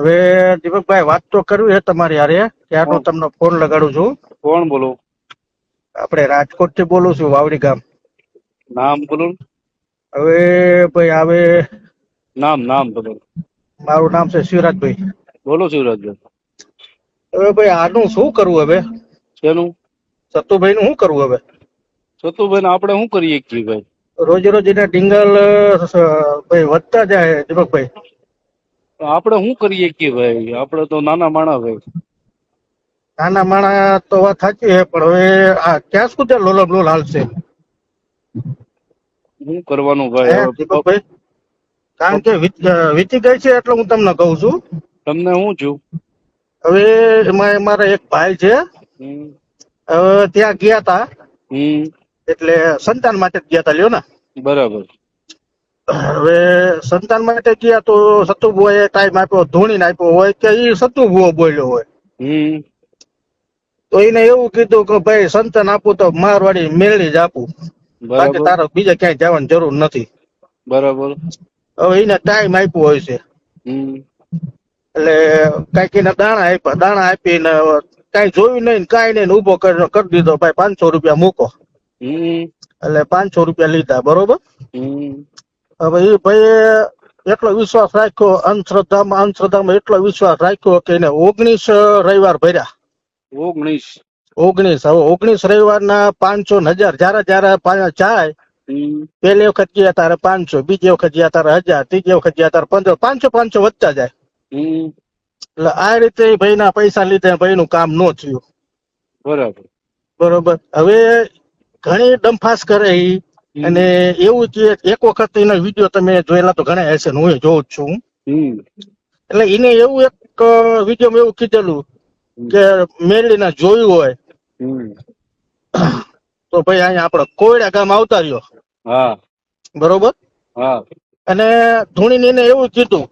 હવે દીપકભાઈ વાત તો કરવી છે તમારી હારે ત્યારનો. તમને ફોન લગાડું છું. કોણ બોલો? આપણે રાજકોટથી બોલું છું વાવડી ગામ. નામ બોલો હવે ભાઈ હવે નામ નામ બોલો. મારું નામ છે શિવરાજભાઈ. બોલો શિવરાજભાઈ. હવે ભાઈ આનું શું કરવું હવે? શેનું? સતુભાઈ નું શું કરવું હવે? સતુભાઈ આપણે શું કરીએ ભાઈ? રોજે રોજ એના ડિંગલ ભાઈ વધતા જાય દીપકભાઈ. આપણે શું કરીએ છીએ ભાઈ? આપણે તો નાના માણા ભાઈ. નાના માણા તો વાત સાચી છે પણ હવે આ ક્યાં સુધી લોલમ લોલ હાલશે? શું કરવાનું ભાઈ? કારણ કે વીતી ગઈ છે એટલે હું તમને કહું છું. તમને હું છું? હવે એમાં મારા એક ભાઈ છે. હવે ત્યાં ગયા તા. એટલે સંતાન માટે જ ગયા તા લ્યો ને. બરાબર. હવે સંતાન માટે ગયા તો સતુભુએ ટાઈમ આપ્યો ધોણીને આપ્યો હોય કે એ સતુભુઓ બોલ્યો હોય. તો એને એવું કીધું કે ભાઈ સંતાન આપું તો મારવાડી મેળવી જ આપું. બાકી તારો બીજે ક્યાંય જવાની જરૂર નથી. બરાબર. હવે એને ટાઈમ આપ્યો હોય છે. એટલે કંઈક એને દાણા આપ્યા દાણા આપીને કઈ જોયું નહીં કઈ નહીં કરીને કરી દીધો ભાઈ પાંચસો રૂપિયા મૂકો. એટલે પાંચસો રૂપિયા લીધા બરોબર? હવે એ ભાઈ એટલો વિશ્વાસ રાખ્યો અંધશ્રદ્ધામાં અંધશ્રદ્ધામાં એટલો વિશ્વાસ રાખ્યો કે એને ઓગણીસ રવિવાર ભર્યા. ઓગણીસ. ઓગણીસ હવે ઓગણીસ રવિવારના પાંચસો ને હજાર જયારે જયારે જાય પેલી વખત ગયા તારે પાંચસો બીજી વખત ગયા તારે હજાર ત્રીજી વખત ગયા તારે પંદર પાંચસો પાંચસો વધતા જાય. એટલે આ રીતે એ ભાઈના પૈસા લીધે ભાઈનું કામ ન થયું. બરાબર. બરોબર. હવે ઘણી ડંફાસ કરે ઈ. હમ. અને એવું કે એક વખત એના વીડિયો તમે જોયેલા તો ઘણા હશે હું જોઉં છું. એટલે એને એવું એક વીડિયો એવું કીધેલું કે મેળીને જોયું હોય તો ભાઈ અહીંયા આપડે કોયડા ગામ આવતા રહ્યો. બરોબર? અને ધૂણી એને એવું કીધું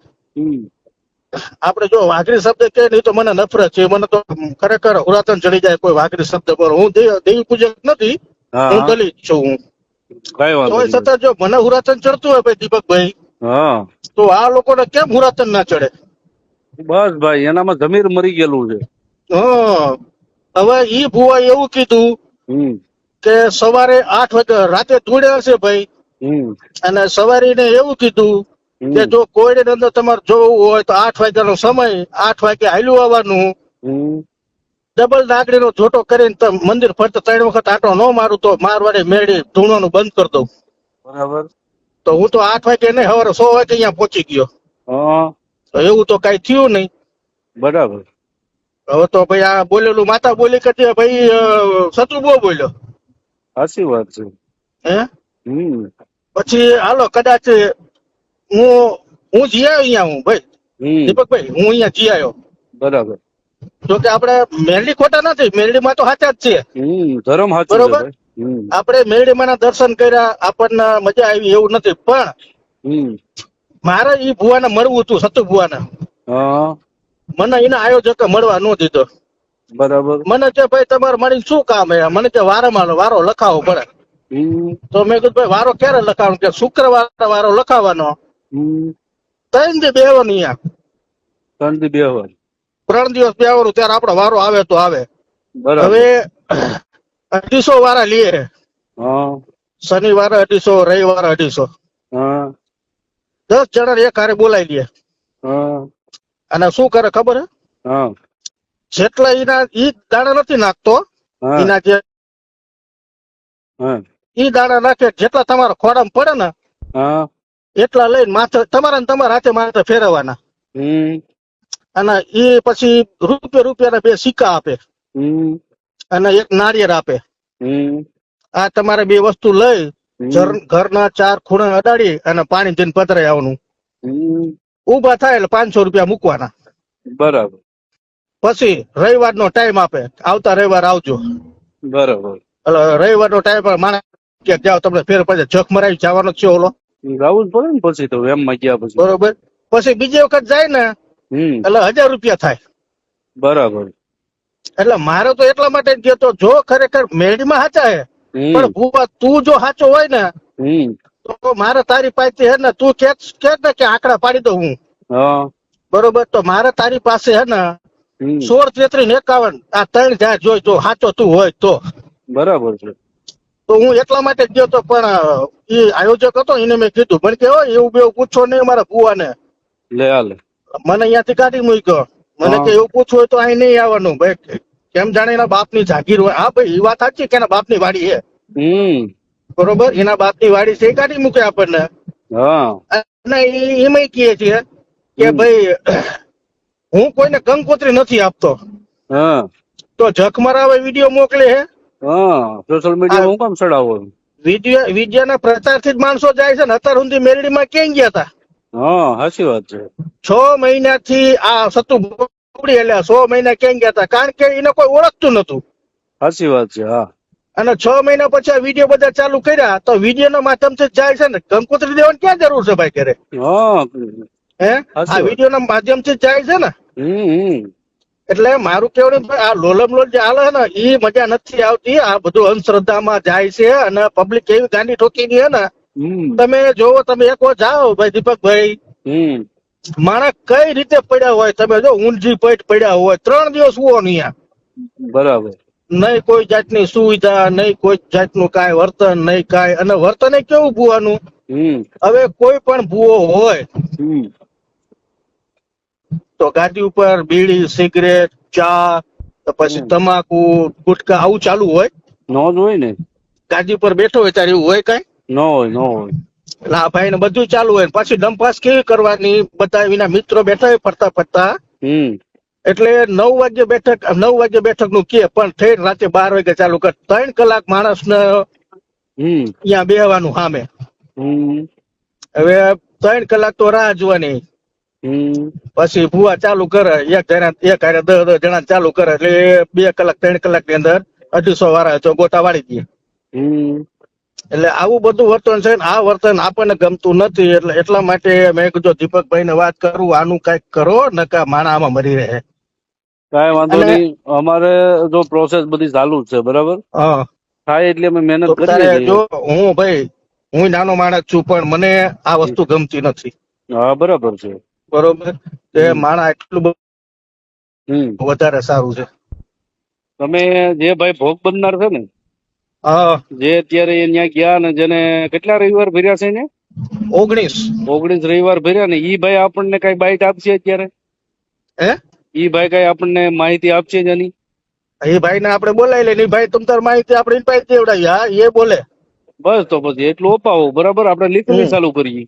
આપણે જો વાઘરી શબ્દ કે નહીં તો મને નફરત છે મને તો ખરેખર હુરાતન ચડી જાય કોઈ વાઘરી શબ્દ પર. હું દેવી પૂજક નથી હા. હું દલિત છું હું. કઈ વાંધો તોય નહીં. છતાં જો મને હુરાતન ચડતું હોય ભાઈ દીપકભાઈ હા. તો આ લોકોને કેમ હુરાતન ના ચડે? બસ ભાઈ એનામાં જમીર મરી ગયેલું છે. હં. હવે ઈ ભુવા એવું કીધું હમ. કે સવારે આઠ વાગે રાતે ધૂળે હશે ભાઈ. હમ. અને સવારે એને એવું કીધું હમ. કે જો કોયડે અંદર તમારે જોવું હોય તો આઠ વાગ્યાનો સમય આઠ વાગે હાલ્યું આવવાનું. હમ. ડબલ નાગડીનો જોટો કરીને મંદિર ફરતા ત્રણ વખત આટો ન મારું તો મારવાડે મેળી ધૂણવાનું બંધ કરી દઉં. બરાબર. તો હું તો આઠ વાગે નહીં સવારે સો વાગે અહીંયા પહોંચી ગયો. તો એવું તો કઈ થયું નહીં. બરાબર. હવે તો ભાઈ આ બોલેલું માતા બોલી કરતી ભાઈ શત્રુ બહુ બોલ્યો. સાચી વાત છે. હે? પછી હાલો કદાચ હું હું જી આવ્યો અહીંયા હું ભાઈ. દીપકભાઈ હું અહીંયા જી આવ્યો બરાબર. જો કે આપણે મેરડી ખોટા નથી મેરડીમાં તો સાચા જ છે ધર્મ બરોબર. આપણે મેરડીમાં દર્શન કર્યા આપણને મજા આવી એવું નથી. પણ મારે ઈ ભુવાને મળવું હતું સતુ ભુવાને. મને એના આયોજકે મળવા ન દીધો. બરાબર. મને કે ભાઈ તમારે મળીને શું કામ હે મને કે વારામાં વારો લખાવો પડે. તો મેં કીધું ભાઈ વારો ક્યારે લખાવવાનો? કે શુક્રવાર વારો લખાવાનો ત્રણ બેવાનું અહીંયા. ત્રણથી બે વાર ત્રણ દિવસ બેવાનું ત્યારે આપડે વારો આવે તો આવે. હવે અઢીસો વારા લઈએ શનિવારે અઢીસો રવિવારે અઢીસો. દસ જણા એક હારે બોલાવી લે. અને શું કરે ખબર? હે. જેટલા એના ઈ દાણા નથી નાખતો. એના જે ઈ દાણા નાખે જેટલા તમારા ખોડામાં પડે ને એટલા લઈને માથે તમારા ને તમારા હાથે માથે ફેરવવાના. અને એ પછી રૂપિયા રૂપિયાના બે સિક્કા આપે. અને એક નારિયેળ આપે. આ તમારે બે વસ્તુ લઈ ઘરના ચાર ખૂણા અડાડી અને પાણી જઈને પધરાઈ આવવાનું. ઊભા થાય એટલે પાંચસો રૂપિયા મૂકવાના. બરાબર. પછી રવિવાર નો ટાઈમ આપે. આવતા રવિવાર આવજો. બરાબર. એટલે રવિવારનો ટાઈમ માણસ કે જાઓ તમને ફેર પછી જખ મરાવી જવાનો છે ઓલો. રાવું પડે ને પછી તો એમ માં ગયા પછી. બરોબર. પછી બીજી વખત જાય ને એટલે હજાર રૂપિયા થાય. બરાબર. એટલે મારે તો એટલા માટે જ ગયો તો જો ખરેખર મેળીમાં સાચા હે પણ ભૂપા તું જો સાચો હોય ને તો મારે તારી પાસે હે ને તું કે કે ને કે આંકડા પાડી દઉં હું. બરોબર? તો મારે તારી પાસે હે ને સોળ તેત્રીસ એકાવન આ ત્રણ જા જોઈ જો સાચો તું હોય તો. બરાબર છે. તો હું એટલા માટે જ ગયો તો પણ એ આયોજક હતો એને મેં કીધું. મને કે "ઓય, એવું બે પૂછો નહીં મારા ભુવાને. લે હાલે. મને અહીંયાથી કાઢી મૂક્યો. મને કે એવું પૂછવું હોય તો અહીં નહીં આવવાનું. ભાઈ કેમ જાણે એના બાપની જાગીર હોય? હા ભાઈ એ વાત સાચી કે એના બાપની વાડી છે? બરોબર? એના બાપની વાડી છે એ કાઢી મૂકે આપણને. અને એમાં કહીએ છીએ કે ભાઈ હું કોઈને કંકોત્રી નથી આપતો. હા. તો જખ મરાવે વીડિયો મોકલે હે? હા. સોશિયલ મીડિયા હું કામ ચડાવો વીડિયો વિદ્યાના પ્રચારથી જ માણસો જાય છે ને અત્યાર સુધી મેલડીમાં ક્યાં ગયા હતા? હા સાચી વાત છે. છ મહિનાથી આ સતુ બોબડી એટલે છ મહિના કેમ ગયા હતા? કારણ કે એને કોઈ ઓળખતું નતું સાચી વાત છે હા. અને છ મહિના પછી આ વીડિયો બધા ચાલુ કર્યા તો વીડિયો ના માધ્યમથી થી જાય છે ને? કંકોત્રી દેવાની ક્યાં જરૂર છે ભાઈ ઘરે? હા. હે? આ વીડિયો ના માધ્યમથી જ જાય છે ને? એટલે મારું કેવું આ લોલમ લોલ જે હાલે ને એ મજા નથી આવતી. આ બધું અંધશ્રદ્ધામાં જાય છે અને પબ્લિક એવી ગાંડી ઠોકી છે ને તમે જોવો તમે એક વાર જાઓ ભાઈ દીપકભાઈ. મારા કઈ રીતે પડ્યા હોય તમે જો ઊંઝી પેટ પડ્યા હોય ત્રણ દિવસ હુઓ નહીં બરાબર. નહીં કોઈ જાતની સુવિધા નહીં કોઈ જાતનું કાંઈ વર્તન નહીં કાંઈ. અને વર્તન એ કેવું ભૂવાનું? હવે કોઈ પણ ભૂવો હોય તો ગાડી ઉપર બીડી સિગરેટ ચા પછી તમાકુ ગુટકા આવું ચાલુ હોય? નોંધ હોય ને. ગાડી ઉપર બેઠો હોય ત્યારે એવું હોય કાંઈ? ન હોય ન હોય. ના ભાઈ ને બધું ચાલુ હોય પાછી ડંપાસ કેવી કરવાની? બધા એના મિત્રો બેઠા હોય ફરતા ફરતા. એટલે નવ વાગે બેઠક નવ વાગે બેઠકનું કે પણ થઈ રાતે બાર વાગે ચાલુ કર. ત્રણ કલાક માણસ ને ત્યાં અહીંયા બેહવાનું સામે. હવે ત્રણ કલાક તો રાહ જોવાની. પછી ભૂવા ચાલુ કરે એક જણા એક હારે દસ દસ જણા ચાલુ કરે એટલે બે કલાક ત્રણ કલાકની અંદર અઢીસો વાળા ગોટા વાળી દે. હમ. એટલે આવું બધું વર્તન છે ને આ વર્તન આપણને ગમતું નથી. એટલે એટલા માટે મેં કીધું દીપકભાઈ ને વાત કરું આનું કંઈક કરો નકા માણા આમાં મરી રહે. કઈ વાંધો નહીં. અમારે જો પ્રોસેસ બધી ચાલુ છે બરાબર? હા. થાય એટલે અમે મહેનત કરી જો હું ભાઈ હું નાનો માણસ છું પણ મને આ વસ્તુ ગમતી નથી. હા બરાબર છે. બરોબર? તે માણા એટલું વધારે સારું છે. તમે જે ભાઈ ભોગ બનનાર છે ને જે અત્યારે અહીંયા ગયા ને જેને કેટલા રવિવાર ભર્યા છે ને? ઓગણીસ. ઓગણીસ રવિવાર ભર્યા ને ઈ ભાઈ આપણને કઈ બાઈટ આપશે અત્યારે? હે? ઈ ભાઈ કઈ આપણને માહિતી આપશે જેની એ ભાઈ ને આપણે બોલાવી લે ને ભાઈ તમ તાર માહિતી આપણે પાસે દેવડાવી. હા એ બોલે. બસ તો પછી એટલું અપાવો બરાબર? આપણે લીકલી. ચાલુ કરીએ.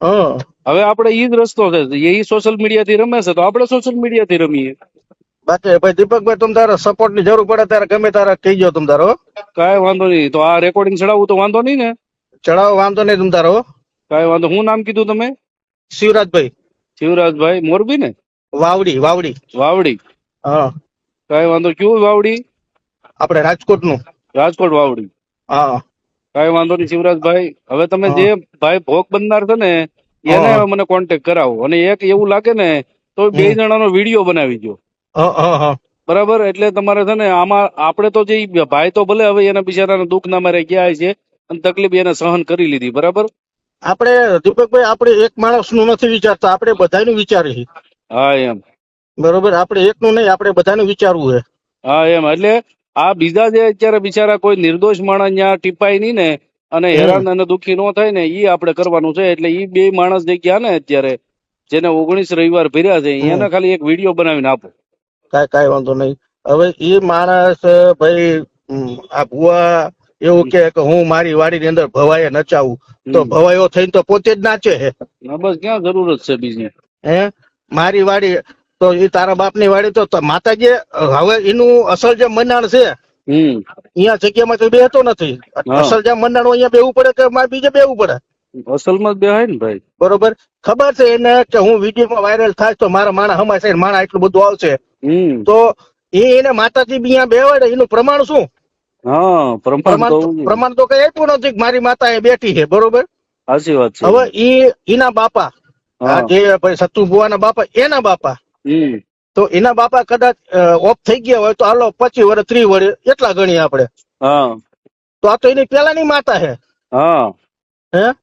હા. હવે આપણે ઈ જ રસ્તો છે એ સોશિયલ મીડિયા થી રમે છે તો આપણે સોશિયલ મીડિયા થી રમીએ. બાકી ભાઈ દીપકભાઈ તમ તારા સપોર્ટની જરૂર પડે ત્યારે ગમે તારે કહીજો તમ તારો કાંઈ વાંધો નહીં તો આ રેકોર્ડિંગ ચડાવવું તો વાંધો નહીં ને? ચડાવો વાંધો નહીં તમ તારો કાંઈ વાંધો હું નામ કીધું તમે? શિવરાજભાઈ. શિવરાજભાઈ મોરબી ને? વાવડી વાવડી. વાવડી. હા. કાંઈ વાંધો કયું વાવડી? આપણે રાજકોટનું રાજકોટ વાવડી. હા. કાંઈ વાંધો નહીં શિવરાજભાઈ હવે તમે જે ભાઈ ભોગ બનનાર છે ને એને મને કોન્ટેક કરાવો. અને એક એવું લાગે ને તો બે. જણાનો વીડિયો બનાવી દો બરાબર એટલે તમારે છે ને આમાં આપણે તો જે ભાઈ તો ભલે હવે એના બિચારાના દુઃખ ના મારે ગયા છે અને તકલીફ એને સહન કરી લીધી બરાબર? આપણે દીપકભાઈ આપણે એક માણસનું નથી વિચારતા આપણે બધાનું વિચારીએ હા એમ. બરોબર આપણે એકનું નહીં આપણે બધાનું વિચારવું છે. હા એમ એટલે આ બીજા જે અત્યારે બિચારા કોઈ નિર્દોષ માણસ ત્યાં ટીપાય નહીં ને અને હેરાન અને દુઃખી ન થાય ને એ આપણે કરવાનું છે એટલે ઈ બે માણસ જે ગયા ને અત્યારે જેને ઓગણીસ રવિવાર ભર્યા છે એને ખાલી એક વીડિયો બનાવીને આપો. કાંઈ કાંઈ વાંધો નહીં. હવે એ માણસ ભાઈ આ ભુવા એવું કે હું મારી વાડી ની અંદર ભવાય નચાવું તો. ભવાયો થઈને તો પોતે જ નાચે હે. બસ ક્યાં જરૂરત છે બીજી? હે? મારી વાડી તો એ તારા બાપની વાડી તો માતાજી હવે એનું અસલ જે મંડાણ છે અહીંયા જગ્યામાં તો બેહતો નથી. અસલ જે મંડાણ અહીંયા બેવું પડે કે મારે બીજે બેવું પડે? અસલમાં જ બેહાય ને ભાઈ. બરોબર? ખબર છે એને કે હું વિડીયોમાં વાયરલ થાય તો મારા માણા હમાશે માણા એટલું બધું આવશે. તો એ એને માતાજી બી અહીંયા બેવાડે એનું પ્રમાણ શું? પ્રમાણ પ્રમાણ તો કઈ આપ્યું નથી મારી માતા એ બેઠી છે બરોબર? સાચી વાત છે. હવે ઈ એના બાપા જે ભાઈ સત્તુ ભુવાના બાપા એના બાપા. તો એના બાપા કદાચ ઓફ થઈ ગયા હોય તો હાલો પચીસ વર્ષ ત્રીસ વર્ષ એટલા ગણીએ આપણે. હા. તો આ તો એની પેલાની માતા છે. હા.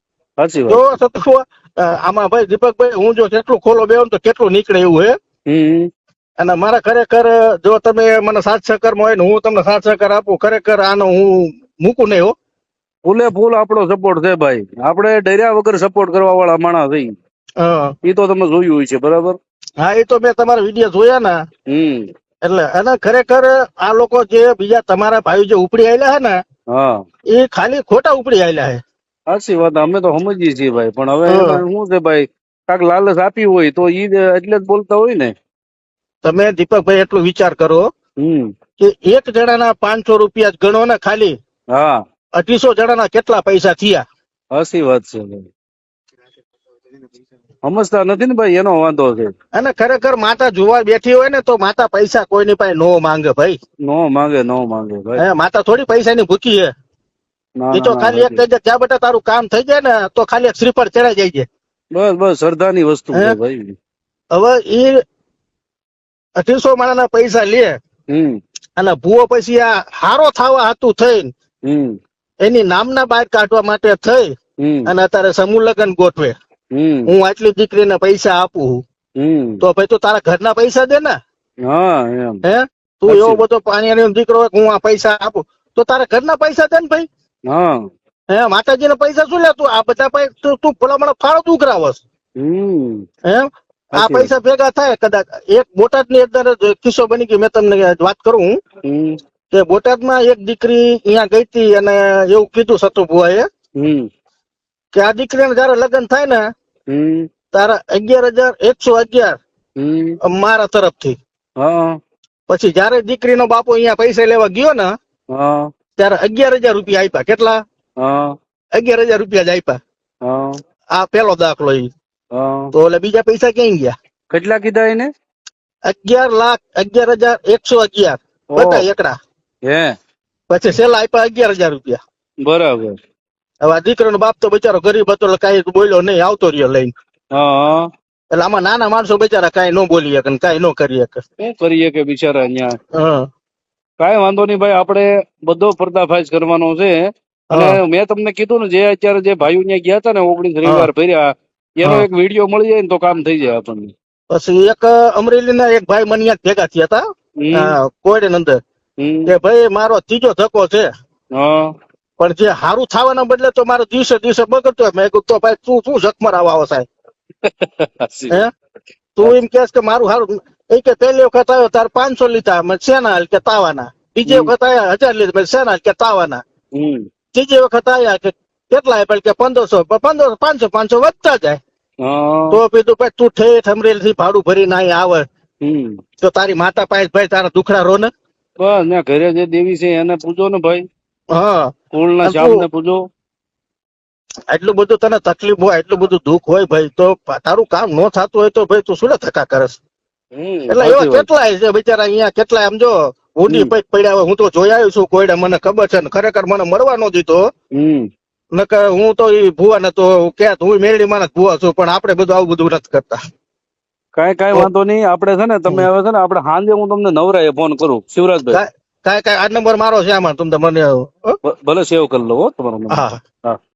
જો સતુ આમાં ભાઈ દીપકભાઈ હું જો કેટલું ખોલો બેવું તો કેટલું નીકળે એવું હે? અને મારા ખરેખર જો તમે મને સાથ સહકારમાં હોય ને હું તમને સાત સહકાર આપું ખરેખર આનો હું મૂકું નહીં હો. ફૂલે ફૂલ આપણો સપોર્ટ છે ભાઈ. આપણે ડર્યા વગર સપોર્ટ કરવા વાળા માણસ થઈ એ તો તમે જોયું હોય છે બરાબર? હા એ તો મેં તમારા વીડિયો જોયા ને. હમ. એટલે અને ખરેખર આ લોકો જે બીજા તમારા ભાઈ જે ઉપડી આવેલા હે ને હા. એ ખાલી ખોટા ઉપડી આવેલા હે. સાચી વાત અમે તો સમજીએ છીએ ભાઈ. પણ હવે શું છે ભાઈ? કાંક લાલચ આપી હોય તો ઈ એટલે જ બોલતા હોય ને. તમે દીપકભાઈ એટલો વિચાર કરો કે એક જણાના પાંચસો રૂપિયા જ ગણો ને ખાલી હા. અઢીસો જણાના કેટલા પૈસા થયા? હસી વાત છે સમજતા નથી ને ભાઈ એનો વાંધો છે. અને ખરેખર માતા જોવા બેઠી હોય ને તો માતા પૈસા કોઈની પાસે નો માંગે ભાઈ. નો માંગે નો માંગે ભાઈ. માતા થોડી પૈસાની ભૂખી હે. ના, એ તો ખાલી એક. કહી દે જ્યાં બેટા તારું કામ થઈ જાય ને તો ખાલી એક શ્રીફળ ચડાઈ જાય છે. બસ બસ શ્રદ્ધાની વસ્તુ છે ભાઈ. હવે એ અઢીસો માણાના પૈસા લે. અને ભૂવો પછી આ હારો થવા હતું હમ. એની નામના બહાર કાઢવા માટે થઈ અને અત્યારે સમૂહ લગ્ન ગોઠવે. હું આટલી દીકરીને પૈસા આપું તો ભાઈ તું તારા ઘરના પૈસા દે ને. હા હે? તું એવો બધો પાણી દીકરો હું આ પૈસા આપું. તો તારા ઘરના પૈસા દે ને ભાઈ. હા. હે માતાજીના પૈસા શું લે તું? આ બધા તું ભલામણ ફાળો તું કરાવસ હમ. એમ આ પૈસા ભેગા થાય કદાચ એક બોટાદની અંદર કિસ્સો બની ગયો મેં તમને વાત કરું કે બોટાદ બોટાદમાં એક દીકરી અહીંયા ગઈ હતી અને એવું કીધું સતુ કે આ દીકરીને જયારે લગ્ન થાય ને તારા અગિયાર હજાર એકસો અગિયાર મારા તરફથી. હા. પછી જયારે દીકરીનો બાપુ અહીંયા પૈસા લેવા ગયો ને ત્યારે અગિયાર હજાર રૂપિયા આપ્યા. કેટલા? અગિયાર હજાર રૂપિયા જ આપ્યા. આ પેલો દાખલો ઈ. તો એટલે બીજા પૈસા ક્યાં ગયા? કેટલા કીધા એને? અગિયાર લાખ અગિયાર હજાર એકસો અગિયાર. બધા એકડા. હે. પછી છેલ્લા આપ્યા અગિયાર હજાર રૂપિયા. બરાબર. હવે આ દીકરાનો બાપ તો બિચારો ગરીબ હતો એટલે કઈ બોલ્યો નહીં આવતો રહ્યો લઈને. હા. એટલે આમાં નાના માણસો બિચારા કઈ ન બોલી શકે કઈ ન કરી શકે. શું કરીએ કે બિચારા અહીંયા? કઈ વાંધો નહીં ભાઈ આપણે બધો પર્દાફાશ કરવાનો છે. અને મેં તમને કીધું ને જે અત્યારે જે ભાઈઓ ત્યાં ગયા હતા ને ઓગણીસ રવિવાર ભર્યા એનો એક વીડિયો મળી જાય ને તો કામ થઈ જાય આપણને. પછી એક અમરેલીના એક ભાઈ મને યાદ ભેગા થયા હતા. કોયડે અંદર. કે ભાઈ મારો ત્રીજો ધક્કો છે. પણ જે સારું થવાના બદલે તો મારો દિવસે દિવસે બગડતો મેં કીધું તો ભાઈ તું શું જખમર આવો સાહેબ? હે? તું એમ કેસ કે મારું સારું એ કે પહેલી વખત આવ્યો તારે પાંચસો લીધા. મેં હાલ કે તાવાના? બીજી વખત આવ્યા હજાર લીધા. મેં સેના કે તાવાના? ત્રીજી વખત આવ્યા કે કેટલા આપ્યા? કે પંદરસો પંદરસો પાંચસો પાંચસો વધતા જાય. તો કીધું ભાઈ તું ઠેઠ અમરેલી થી ભાડું ભરીને અહીં આવે. તો તારી માતા પાસે ભાઈ તારા દુખડા રો ને. બસ ને ઘરે જે દેવી છે એને પૂજો ને ભાઈ. હા. કુળના ના શ્યામ ને પૂજો. એટલું બધું તને તકલીફ હોય એટલું બધું દુઃખ હોય ભાઈ તો તારું કામ ન થતું હોય તો ભાઈ તું શું ધક્કા કરસ? એટલે એવા કેટલાય છે બિચારા અહીંયા કેટલાય આમ જો ઊંડી. પૈક પડ્યા હોય હું તો જોઈ આવ્યો છું કોઈડા મને ખબર છે ને ખરેખર મને મળવા નો દીધો. નકર હું તો ઈ ભુવા ને તો ક્યાં હું મેળડી માં ભુવા છું પણ આપણે બધું આવું બધું નથી કરતા. કઈ કઈ વાંધો નહીં આપણે છે ને તમે હવે છે ને આપણે સાંજે હું તમને નવરાએ ફોન કરું શિવરાજભાઈ. કઈ કઈ આ નંબર મારો છે આમાં તમને મને? ભલે સેવ કરી લો તમારો નંબર. હા. હા.